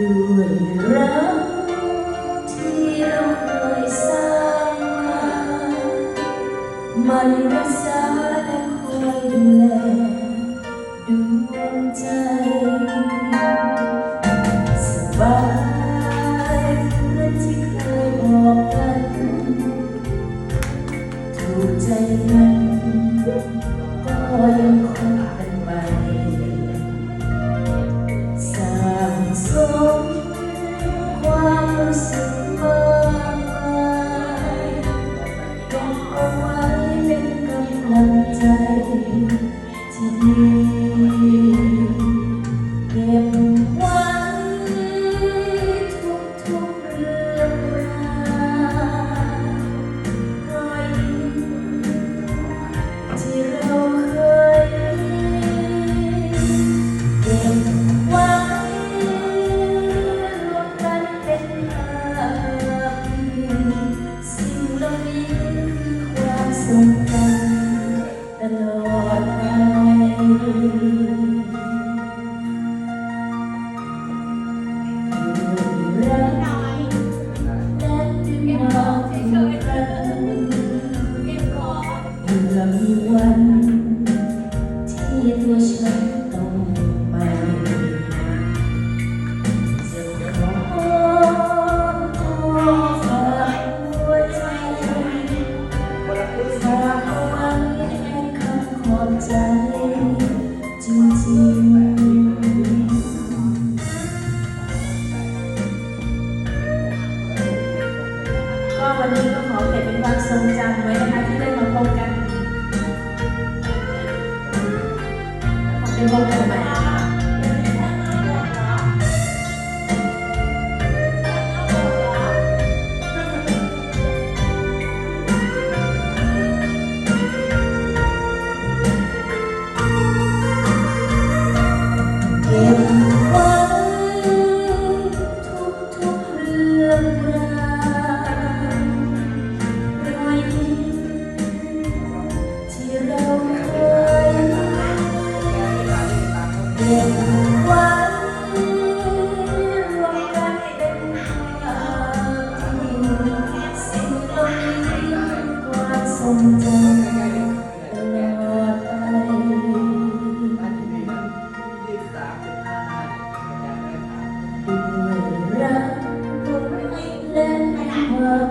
ด้วยรักที่เราเคยสร้างมา มันรักษาแลคอยดูแลดวใจสบายเหมือที่เคยบอกกันถูกใจนั้นก็ยังคงเป็นไป us. 仔漸漸。ก็วันนี้ก็ขอเก็บเป็นความทรงจำไว้นะคะที่ได้มาพบกันขอเป็นพบกันใหม่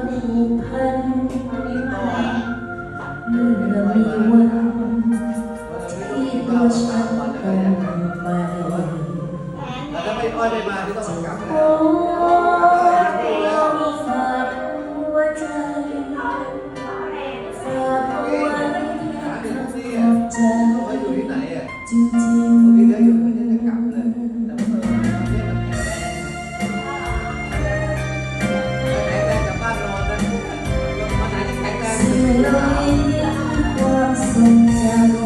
มีเพื่ lời qua sông trăng